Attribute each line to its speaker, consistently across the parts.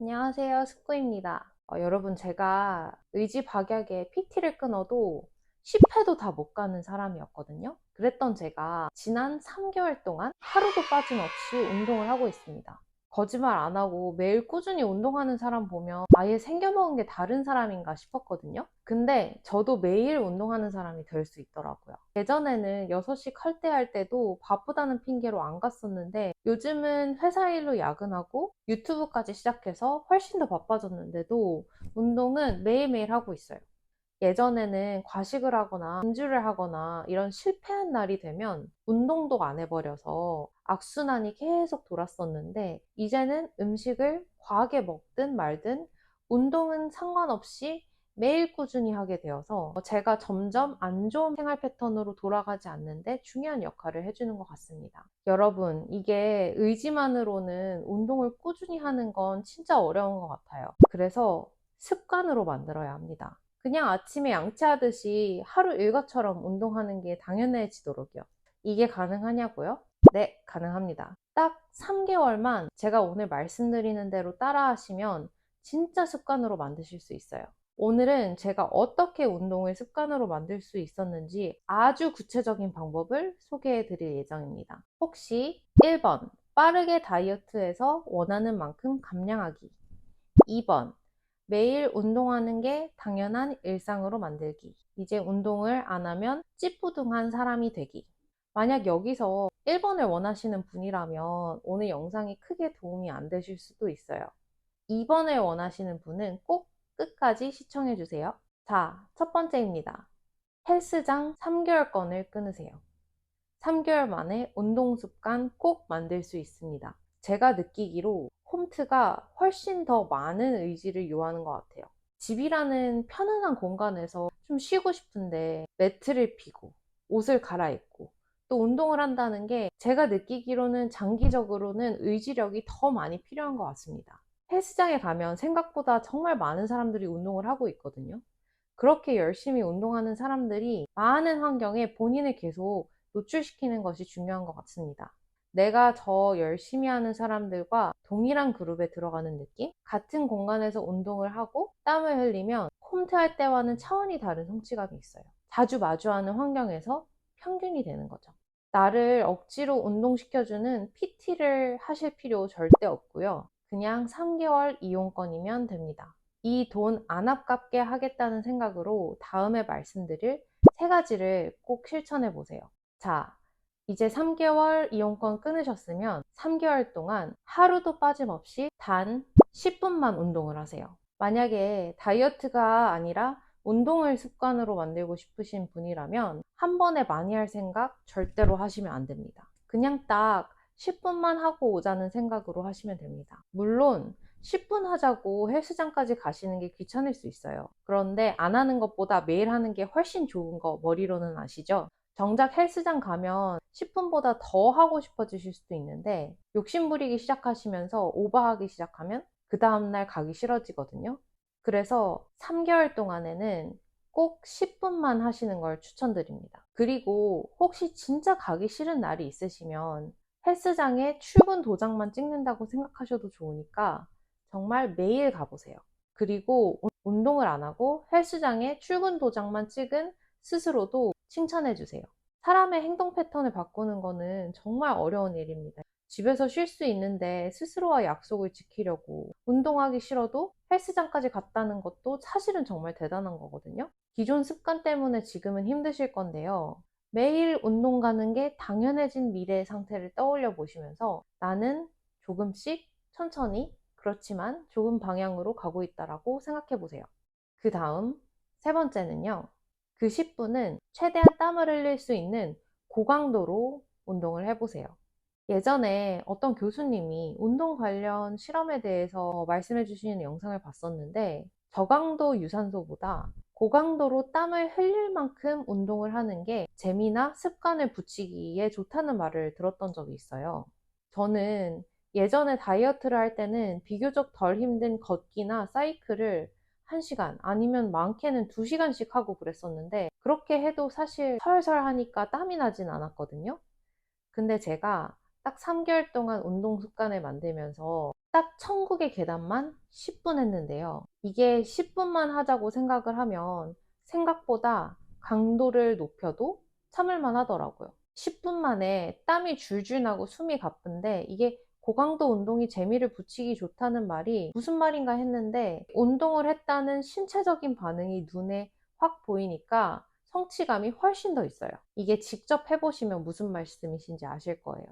Speaker 1: 안녕하세요. 숙구입니다. 어, 여러분, 제가 의지박약에 PT를 끊어도 10회도 다 못 가는 사람이었거든요. 그랬던 제가 지난 3개월 동안 하루도 빠짐없이 운동을 하고 있습니다. 거짓말 안 하고 매일 꾸준히 운동하는 사람 보면 아예 생겨먹은 게 다른 사람인가 싶었거든요. 근데 저도 매일 운동하는 사람이 될 수 있더라고요. 예전에는 6시 칼퇴할 때도 바쁘다는 핑계로 안 갔었는데 요즘은 회사 일로 야근하고 유튜브까지 시작해서 훨씬 더 바빠졌는데도 운동은 매일매일 하고 있어요. 예전에는 과식을 하거나 음주를 하거나 이런 실패한 날이 되면 운동도 안 해버려서 악순환이 계속 돌았었는데 이제는 음식을 과하게 먹든 말든 운동은 상관없이 매일 꾸준히 하게 되어서 제가 점점 안 좋은 생활 패턴으로 돌아가지 않는데 중요한 역할을 해주는 것 같습니다. 여러분, 이게 의지만으로는 운동을 꾸준히 하는 건 진짜 어려운 것 같아요. 그래서 습관으로 만들어야 합니다. 그냥 아침에 양치하듯이 하루 일과처럼 운동하는 게 당연해지도록요. 이게 가능하냐고요? 네, 가능합니다. 딱 3개월만 제가 오늘 말씀드리는 대로 따라 하시면 진짜 습관으로 만드실 수 있어요. 오늘은 제가 어떻게 운동을 습관으로 만들 수 있었는지 아주 구체적인 방법을 소개해 드릴 예정입니다. 혹시 1번, 빠르게 다이어트해서 원하는 만큼 감량하기. 2번, 매일 운동하는 게 당연한 일상으로 만들기. 이제 운동을 안 하면 찌뿌둥한 사람이 되기. 만약 여기서 1번을 원하시는 분이라면 오늘 영상이 크게 도움이 안 되실 수도 있어요. 2번을 원하시는 분은 꼭 끝까지 시청해 주세요. 자, 첫 번째입니다. 헬스장 3개월권을 끊으세요. 3개월 만에 운동 습관 꼭 만들 수 있습니다. 제가 느끼기로 홈트가 훨씬 더 많은 의지를 요하는 것 같아요. 집이라는 편안한 공간에서 좀 쉬고 싶은데 매트를 피고 옷을 갈아입고 또 운동을 한다는 게 제가 느끼기로는 장기적으로는 의지력이 더 많이 필요한 것 같습니다. 헬스장에 가면 생각보다 정말 많은 사람들이 운동을 하고 있거든요. 그렇게 열심히 운동하는 사람들이 많은 환경에 본인을 계속 노출시키는 것이 중요한 것 같습니다. 내가 더 열심히 하는 사람들과 동일한 그룹에 들어가는 느낌? 같은 공간에서 운동을 하고 땀을 흘리면 홈트할 때와는 차원이 다른 성취감이 있어요. 자주 마주하는 환경에서 평균이 되는 거죠. 나를 억지로 운동시켜주는 PT를 하실 필요 절대 없고요. 그냥 3개월 이용권이면 됩니다. 이 돈 안 아깝게 하겠다는 생각으로 다음에 말씀드릴 세 가지를 꼭 실천해 보세요. 자, 이제 3개월 이용권 끊으셨으면 3개월 동안 하루도 빠짐없이 단 10분만 운동을 하세요. 만약에 다이어트가 아니라 운동을 습관으로 만들고 싶으신 분이라면 한 번에 많이 할 생각 절대로 하시면 안 됩니다. 그냥 딱 10분만 하고 오자는 생각으로 하시면 됩니다. 물론 10분 하자고 헬스장까지 가시는 게 귀찮을 수 있어요. 그런데 안 하는 것보다 매일 하는 게 훨씬 좋은 거 머리로는 아시죠? 정작 헬스장 가면 10분보다 더 하고 싶어지실 수도 있는데 욕심부리기 시작하시면서 오버하기 시작하면 그 다음날 가기 싫어지거든요. 그래서 3개월 동안에는 꼭 10분만 하시는 걸 추천드립니다. 그리고 혹시 진짜 가기 싫은 날이 있으시면 헬스장에 출근 도장만 찍는다고 생각하셔도 좋으니까 정말 매일 가보세요. 그리고 운동을 안 하고 헬스장에 출근 도장만 찍은 스스로도 칭찬해 주세요. 사람의 행동 패턴을 바꾸는 거는 정말 어려운 일입니다. 집에서 쉴 수 있는데 스스로와 약속을 지키려고 운동하기 싫어도 헬스장까지 갔다는 것도 사실은 정말 대단한 거거든요. 기존 습관 때문에 지금은 힘드실 건데요. 매일 운동 가는 게 당연해진 미래의 상태를 떠올려 보시면서 나는 조금씩 천천히 그렇지만 좋은 방향으로 가고 있다라고 생각해 보세요. 그 다음 세 번째는요. 그 10분은 최대한 땀을 흘릴 수 있는 고강도로 운동을 해보세요. 예전에 어떤 교수님이 운동 관련 실험에 대해서 말씀해 주시는 영상을 봤었는데 저강도 유산소보다 고강도로 땀을 흘릴 만큼 운동을 하는 게 재미나 습관을 붙이기에 좋다는 말을 들었던 적이 있어요. 저는 예전에 다이어트를 할 때는 비교적 덜 힘든 걷기나 사이클을 1시간 아니면 많게는 2시간씩 하고 그랬었는데 그렇게 해도 사실 설설 하니까 땀이 나진 않았거든요. 근데 제가 딱 3개월 동안 운동 습관을 만들면서 딱 천국의 계단만 10분 했는데요. 이게 10분만 하자고 생각을 하면 생각보다 강도를 높여도 참을만 하더라고요. 10분 만에 땀이 줄줄 나고 숨이 가쁜데 이게 고강도 운동이 재미를 붙이기 좋다는 말이 무슨 말인가 했는데 운동을 했다는 신체적인 반응이 눈에 확 보이니까 성취감이 훨씬 더 있어요. 이게 직접 해보시면 무슨 말씀이신지 아실 거예요.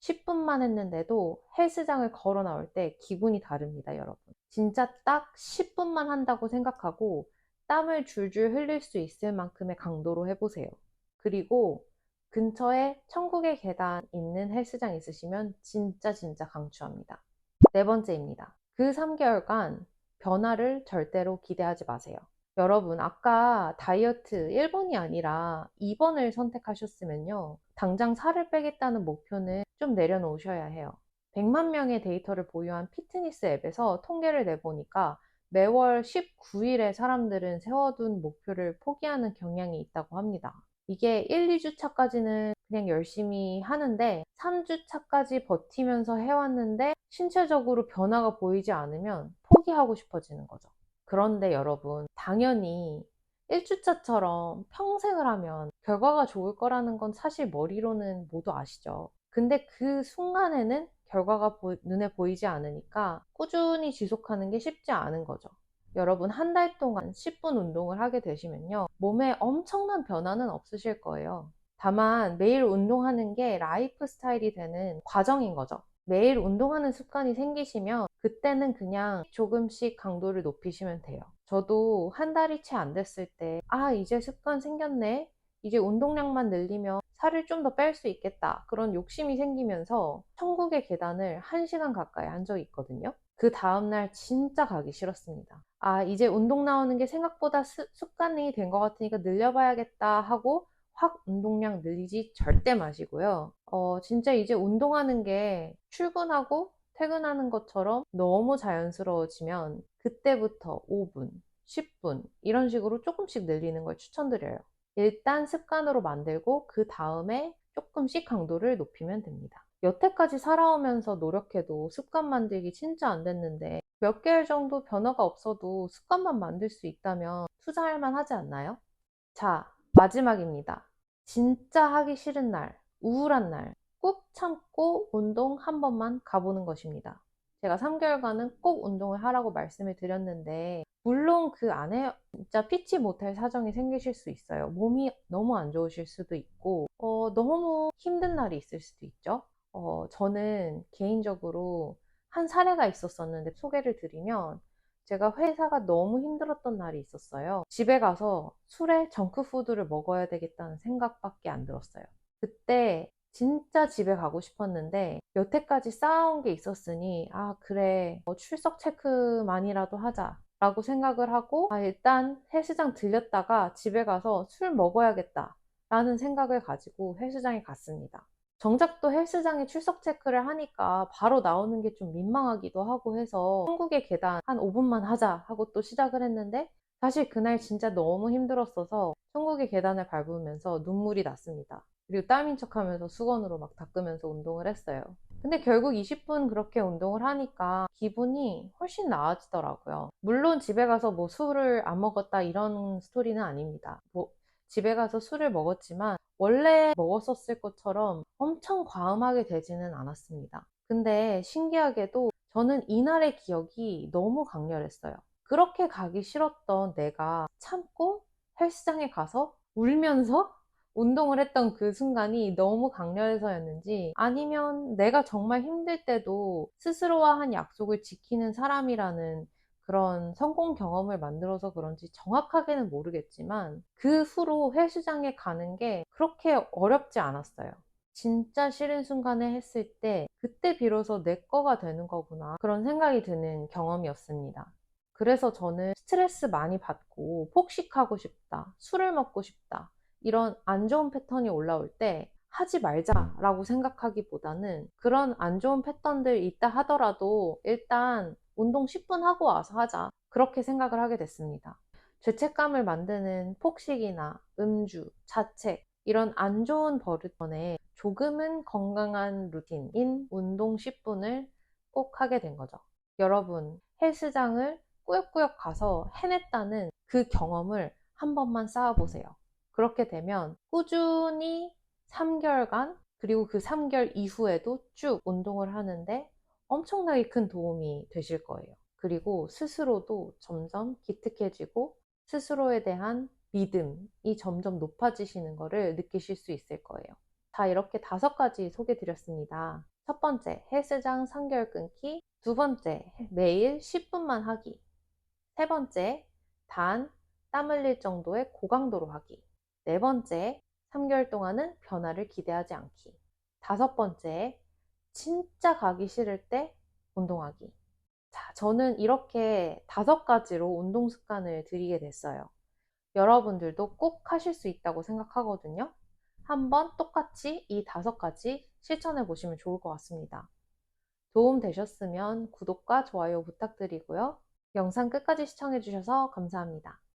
Speaker 1: 10분만 했는데도 헬스장을 걸어 나올 때 기분이 다릅니다, 여러분. 진짜 딱 10분만 한다고 생각하고 땀을 줄줄 흘릴 수 있을 만큼의 강도로 해보세요. 그리고 근처에 천국의 계단 있는 헬스장 있으시면 진짜 진짜 강추합니다. 네 번째입니다. 그 3개월간 변화를 절대로 기대하지 마세요. 여러분, 아까 다이어트 1번이 아니라 2번을 선택하셨으면요. 당장 살을 빼겠다는 목표는 좀 내려놓으셔야 해요. 100만 명의 데이터를 보유한 피트니스 앱에서 통계를 내보니까 매월 19일에 사람들은 세워둔 목표를 포기하는 경향이 있다고 합니다. 이게 1, 2주 차까지는 그냥 열심히 하는데 3주 차까지 버티면서 해왔는데 신체적으로 변화가 보이지 않으면 포기하고 싶어지는 거죠. 그런데 여러분, 당연히 1주차처럼 평생을 하면 결과가 좋을 거라는 건 사실 머리로는 모두 아시죠. 근데 그 순간에는 결과가 보- 눈에 보이지 않으니까 꾸준히 지속하는 게 쉽지 않은 거죠. 여러분, 한 달 동안 10분 운동을 하게 되시면요. 몸에 엄청난 변화는 없으실 거예요. 다만 매일 운동하는 게 라이프 스타일이 되는 과정인 거죠. 매일 운동하는 습관이 생기시면 그때는 그냥 조금씩 강도를 높이시면 돼요. 저도 한 달이 채 안 됐을 때, 아, 이제 습관 생겼네? 이제 운동량만 늘리면 살을 좀 더 뺄 수 있겠다. 그런 욕심이 생기면서 천국의 계단을 1시간 가까이 한 적이 있거든요. 그 다음날 진짜 가기 싫었습니다. 아, 이제 운동 나오는 게 생각보다 습- 습관이 된 것 같으니까 늘려봐야겠다 하고 확 운동량 늘리지 절대 마시고요. 어, 진짜 이제 운동하는 게 출근하고 퇴근하는 것처럼 너무 자연스러워지면 그때부터 5분, 10분 이런 식으로 조금씩 늘리는 걸 추천드려요. 일단 습관으로 만들고 그 다음에 조금씩 강도를 높이면 됩니다. 여태까지 살아오면서 노력해도 습관 만들기 진짜 안 됐는데 몇 개월 정도 변화가 없어도 습관만 만들 수 있다면 투자할 만 하지 않나요? 자, 마지막입니다. 진짜 하기 싫은 날, 우울한 날, 꾹 참고 운동 한 번만 가보는 것입니다. 제가 3개월간은 꼭 운동을 하라고 말씀을 드렸는데, 물론 그 안에 진짜 피치 못할 사정이 생기실 수 있어요. 몸이 너무 안 좋으실 수도 있고, 어, 너무 힘든 날이 있을 수도 있죠. 어, 저는 개인적으로 한 사례가 있었었는데 소개를 드리면, 제가 회사가 너무 힘들었던 날이 있었어요. 집에 가서 술에 정크푸드를 먹어야 되겠다는 생각밖에 안 들었어요. 그때 진짜 집에 가고 싶었는데 여태까지 쌓아온 게 있었으니 아 그래 뭐 출석 체크만이라도 하자 라고 생각을 하고 아 일단 헬스장 들렸다가 집에 가서 술 먹어야겠다 라는 생각을 가지고 헬스장에 갔습니다. 정작 또 헬스장에 출석 체크를 하니까 바로 나오는 게 좀 민망하기도 하고 해서 한국의 계단 한 5분만 하자 하고 또 시작을 했는데 사실 그날 진짜 너무 힘들었어서 천국의 계단을 밟으면서 눈물이 났습니다. 그리고 땀인 척 하면서 수건으로 막 닦으면서 운동을 했어요. 근데 결국 20분 그렇게 운동을 하니까 기분이 훨씬 나아지더라고요. 물론 집에 가서 뭐 술을 안 먹었다 이런 스토리는 아닙니다. 뭐 집에 가서 술을 먹었지만 원래 먹었었을 것처럼 엄청 과음하게 되지는 않았습니다. 근데 신기하게도 저는 이날의 기억이 너무 강렬했어요. 그렇게 가기 싫었던 내가 참고 헬스장에 가서 울면서 운동을 했던 그 순간이 너무 강렬해서였는지 아니면 내가 정말 힘들 때도 스스로와 한 약속을 지키는 사람이라는 그런 성공 경험을 만들어서 그런지 정확하게는 모르겠지만 그 후로 헬스장에 가는 게 그렇게 어렵지 않았어요. 진짜 싫은 순간에 했을 때 그때 비로소 내 거가 되는 거구나 그런 생각이 드는 경험이었습니다. 그래서 저는 스트레스 많이 받고 폭식하고 싶다, 술을 먹고 싶다 이런 안 좋은 패턴이 올라올 때 하지 말자라고 생각하기보다는 그런 안 좋은 패턴들 있다 하더라도 일단 운동 10분 하고 와서 하자. 그렇게 생각을 하게 됐습니다. 죄책감을 만드는 폭식이나 음주, 자책, 이런 안 좋은 버릇 전에 조금은 건강한 루틴인 운동 10분을 꼭 하게 된 거죠. 여러분, 헬스장을 꾸역꾸역 가서 해냈다는 그 경험을 한 번만 쌓아보세요. 그렇게 되면 꾸준히 3개월간, 그리고 그 3개월 이후에도 쭉 운동을 하는데 엄청나게 큰 도움이 되실 거예요. 그리고 스스로도 점점 기특해지고 스스로에 대한 믿음이 점점 높아지시는 것을 느끼실 수 있을 거예요. 자, 이렇게 다섯 가지 소개 드렸습니다. 첫 번째, 헬스장 3개월 끊기. 두 번째, 매일 10분만 하기. 세 번째, 단 땀 흘릴 정도의 고강도로 하기. 네 번째, 3개월 동안은 변화를 기대하지 않기. 다섯 번째, 진짜 가기 싫을 때 운동하기. 자, 저는 이렇게 다섯 가지로 운동 습관을 들이게 됐어요. 여러분들도 꼭 하실 수 있다고 생각하거든요. 한번 똑같이 이 다섯 가지 실천해 보시면 좋을 것 같습니다. 도움 되셨으면 구독과 좋아요 부탁드리고요. 영상 끝까지 시청해 주셔서 감사합니다.